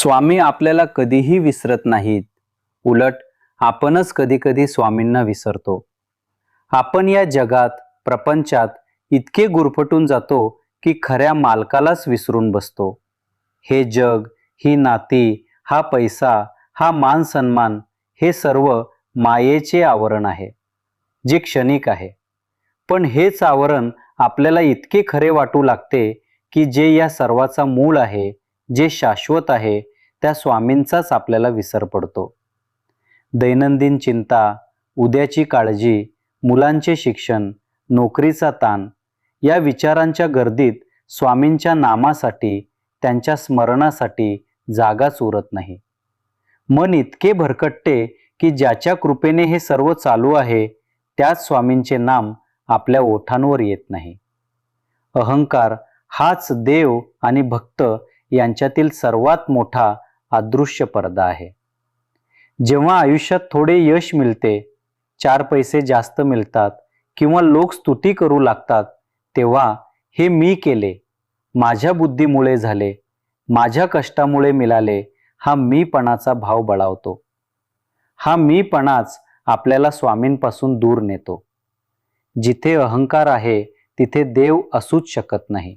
स्वामी आपल्याला कधीही विसरत नाहीत. उलट आपणच कधीकधी स्वामींना विसरतो. आपण या जगात प्रपंचात इतके गुरफटून जातो की खऱ्या मालकालाच विसरून बसतो. हे जग ही नाती हा पैसा हा मान सन्मान हे सर्व मायेचे आवरण आहे जे क्षणिक आहे. पण हेच आवरण आपल्याला इतके खरे वाटू लागते की जे या सर्वाचा मूळ आहे जे शाश्वत आहे त्या स्वामींचाच आपल्याला विसर पडतो. दैनंदिन चिंता उद्याची काळजी मुलांचे शिक्षण नोकरीचा ताण या विचारांच्या गर्दीत स्वामींच्या नामासाठी त्यांच्या स्मरणासाठी जागाच उरत नाही. मन इतके भरकटते की ज्याच्या कृपेने हे सर्व चालू आहे त्याच स्वामींचे नाम आपल्या ओठांवर येत नाही. अहंकार हाच देव आणि भक्त यांच्यातील सर्वात मोठा अदृश्य पडदा आहे. जेव्हा आयुष्यात थोडे यश मिळते चार पैसे जास्त मिळतात किंवा लोक स्तुती करू लागतात तेव्हा हे मी केले माझ्या बुद्धीमुळे झाले माझ्या कष्टामुळे मिळाले हा मीपणाचा भाव बळावतो. हा मीपणाच आपल्याला स्वामींपासून दूर नेतो. जिथे अहंकार आहे तिथे देव असूच शकत नाही.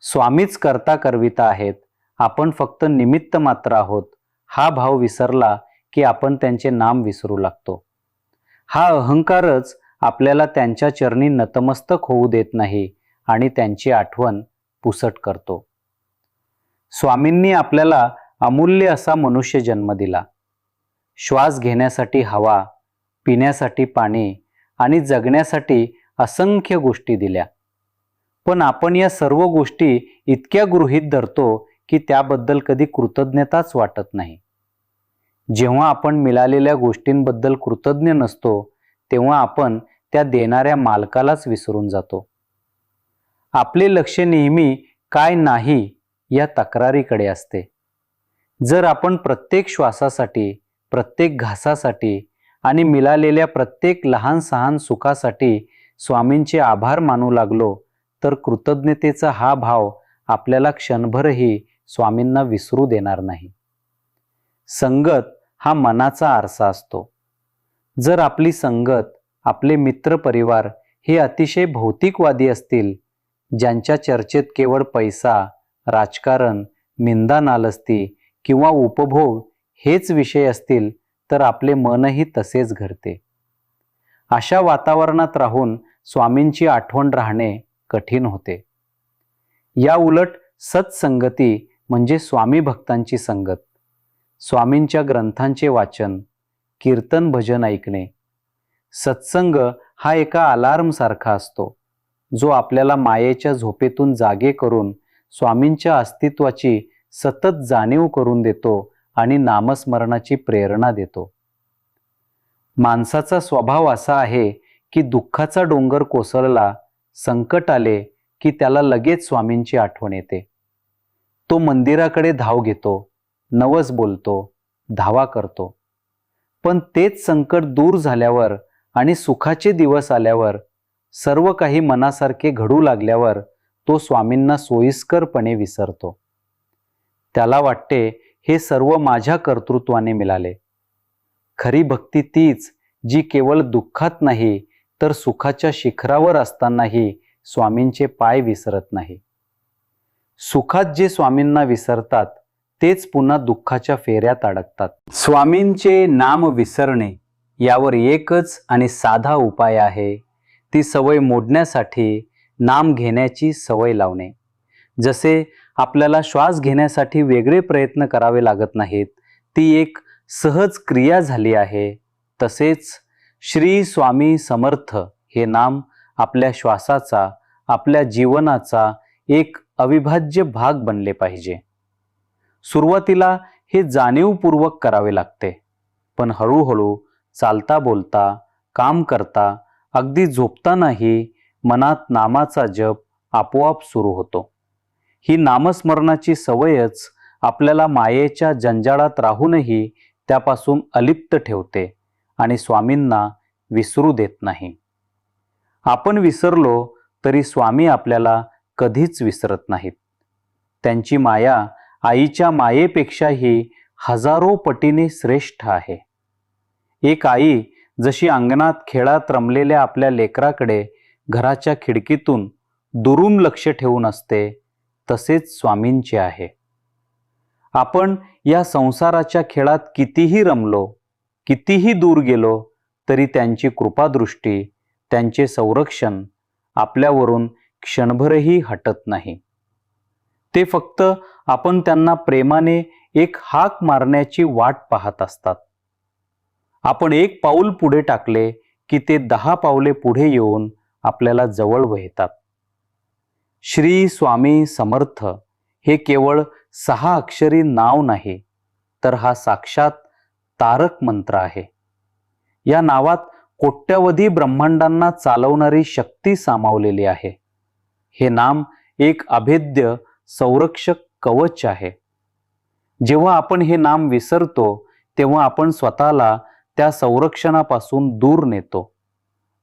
स्वामीच करता करविता आहेत आपण फक्त निमित्त मात्र आहोत हा भाव विसरला की आपण त्यांचे नाम विसरू लागतो. हा अहंकारच आपल्याला त्यांच्या चरणी नतमस्तक होऊ देत नाही आणि त्यांची आठवण पुसट करतो. स्वामींनी आपल्याला अमूल्य असा मनुष्य जन्म दिला. श्वास घेण्यासाठी हवा पिण्यासाठी पाणी आणि जगण्यासाठी असंख्य गोष्टी दिल्या. पण आपण या सर्व गोष्टी इतक्या गृहीत धरतो की त्याबद्दल कधी कृतज्ञताच वाटत नाही. जेव्हा आपण मिळालेल्या गोष्टींबद्दल कृतज्ञ नसतो तेव्हा आपण त्या देणाऱ्या मालकालाच विसरून जातो. आपले लक्ष नेहमी काय नाही या तक्रारीकडे असते. जर आपण प्रत्येक श्वासासाठी प्रत्येक घासासाठी आणि मिळालेल्या प्रत्येक लहान सहान सुखासाठी स्वामींचे आभार मानू लागलो तर कृतज्ञतेचा हा भाव आपल्याला क्षणभरही स्वामींना विसरू देणार नाही. संगत हा मनाचा आरसा असतो. जर आपली संगत आपले मित्र परिवार हे अतिशय भौतिकवादी असतील ज्यांच्या चर्चेत केवळ पैसा राजकारण निंदा नालस्ती किंवा उपभोग हेच विषय असतील तर आपले मनही तसेच घडते अशा वातावरणात राहून स्वामींची आठवण राहणे कठीण होते. या उलट सत्संगती म्हणजे स्वामी भक्तांची संगत. स्वामींच्या ग्रंथांचे वाचन कीर्तन भजन ऐकणे. सत्संग हा एका अलार्मसारखा असतो जो आपल्याला मायेच्या झोपेतून जागे करून स्वामींच्या अस्तित्वाची सतत जाणीव करून देतो आणि नामस्मरणाची प्रेरणा देतो. माणसाचा स्वभाव असा आहे की दुःखाचा डोंगर कोसळला संकट आले की त्याला लगेच स्वामींची आठवण येते. तो मंदिराकडे धाव घेतो नवस बोलतो धावा करतो. पण तेच संकट दूर झाल्यावर आणि सुखाचे दिवस आल्यावर सर्व काही मनासारखे घडू लागल्यावर तो स्वामींना सोयीस्करपणे विसरतो. त्याला वाटते हे सर्व माझ्या कर्तृत्वाने मिळाले. खरी भक्ती तीच जी केवळ दुःखात नाही तर सुखाच्या शिखरावर असतानाही स्वामींचे पाय विसरत नाही. सुखात जे स्वामींना विसरतात तेच पुन्हा दुःखाच्या फेऱ्यात अडकतात. स्वामींचे नाम विसरणे यावर एकच आणि साधा उपाय आहे. ती सवय मोडण्यासाठी नाम घेण्याची सवय लावणे. जसे आपल्याला श्वास घेण्यासाठी वेगळे प्रयत्न करावे लागत नाहीत ती एक सहज क्रिया झाली आहे. तसेच श्री स्वामी समर्थ हे नाम आपल्या श्वासाचा आपल्या जीवनाचा एक अविभाज्य भाग बनले पाहिजे. सुरुवातीला हे जाणीवपूर्वक करावे लागते. पण हळूहळू चालता बोलता काम करता अगदी झोपतानाही मनात नामाचा जप आपोआप सुरू होतो. ही नामस्मरणाची सवयच आपल्याला मायेच्या जंजाळात राहूनही त्यापासून अलिप्त ठेवते आणि स्वामींना विसरू देत नाही. आपण विसरलो तरी स्वामी आपल्याला कधीच विसरत नाहीत. त्यांची माया आईच्या मायेपेक्षाही हजारो पटीने श्रेष्ठ आहे. एक आई जशी अंगणात खेळात रमलेल्या आपल्या लेकराकडे घराच्या खिडकीतून दुरून लक्ष ठेवून असते तसेच स्वामींचे आहे. आपण या संसाराच्या खेळात कितीही रमलो कितीही दूर गेलो तरी त्यांची कृपादृष्टी त्यांचे संरक्षण आपल्यावरून क्षणभरही हटत नाही. ते फक्त आपण त्यांना प्रेमाने एक हाक मारण्याची वाट पाहत असतात. आपण एक पाऊल पुढे टाकले की ते दहा पावले पुढे येऊन आपल्याला जवळ वहितात श्री स्वामी समर्थ हे केवळ सहा अक्षरी नाव नाही तर हा साक्षात तारक मंत्र आहे. या नावात कोट्यवधी ब्रह्मांडांना चालवणारी शक्ती सामावलेली आहे. हे नाम एक अभेद्य संरक्षक कवच आहे. जेव्हा आपण हे नाम विसरतो तेव्हा आपण स्वतःला त्या संरक्षणापासून दूर नेतो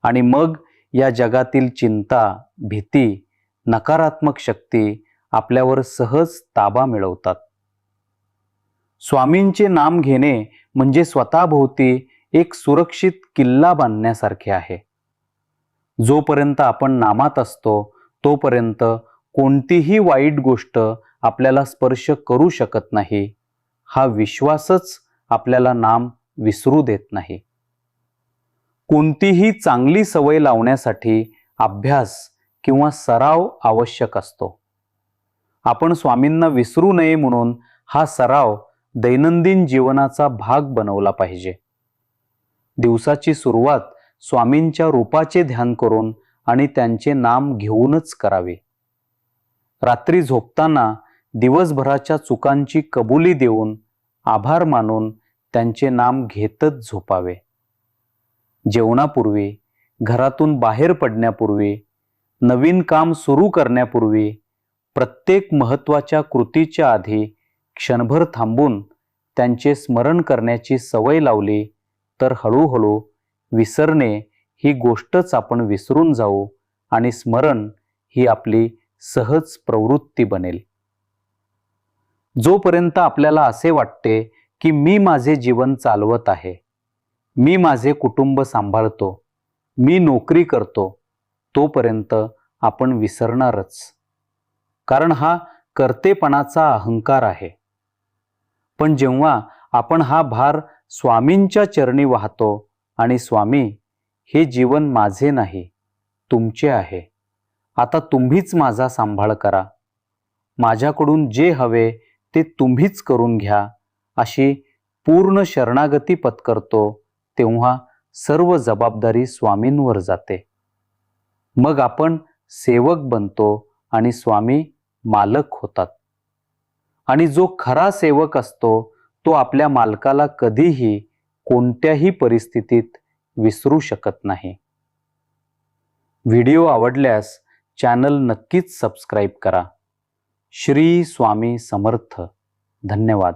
आणि मग या जगातील चिंता भीती नकारात्मक शक्ती आपल्यावर सहज ताबा मिळवतात. स्वामींचे नाम घेणे म्हणजे स्वतःभोवती एक सुरक्षित किल्ला बांधण्यासारखे आहे. जोपर्यंत आपण नामात असतो तोपर्यंत कोणतीही वाईट गोष्ट आपल्याला स्पर्श करू शकत नाही. हा विश्वासच आपल्याला नाम विसरू देत नाही. कोणतीही चांगली सवय लावण्यासाठी अभ्यास किंवा सराव आवश्यक असतो. आपण स्वामींना विसरू नये म्हणून हा सराव दैनंदिन जीवनाचा भाग बनवला पाहिजे. दिवसाची सुरुवात स्वामींच्या रूपाचे ध्यान करून आणि त्यांचे नाम घेऊनच करावे. रात्री झोपताना दिवसभराच्या चुकांची कबुली देऊन आभार मानून त्यांचे नाम घेतच झोपावे. जेवणापूर्वी घरातून बाहेर पडण्यापूर्वी नवीन काम सुरू करण्यापूर्वी प्रत्येक महत्त्वाच्या कृतीच्या आधी क्षणभर थांबून त्यांचे स्मरण करण्याची सवय लावली तर हळूहळू विसरणे ही गोष्टच आपण विसरून जाऊ आणि स्मरण ही आपली सहज प्रवृत्ती बनेल. जोपर्यंत आपल्याला असे वाटते की मी माझे जीवन चालवत आहे मी माझे कुटुंब सांभाळतो मी नोकरी करतो तोपर्यंत आपण विसरणारच. कारण हा कर्तेपणाचा अहंकार आहे. पण जेव्हा आपण हा भार स्वामींच्या चरणी वाहतो आणि स्वामी हे जीवन माझे नाही तुमचे आहे. आता तुम्हीच माझा सांभाळ करा. माझ्याकडून जे हवे ते तुम्हीच करून घ्या अशी पूर्ण शरणागती पत्करतो तेव्हा सर्व जबाबदारी स्वामींवर जाते. मग आपण सेवक बनतो आणि स्वामी मालक होतात. आणि जो खरा सेवक असतो तो आपल्या मालकाला कधीही कोणत्याही परिस्थितीत विसरू शकत नाही. व्हिडिओ आवडल्यास चॅनल नक्कीच सबस्क्राईब करा. श्री स्वामी समर्थ. धन्यवाद.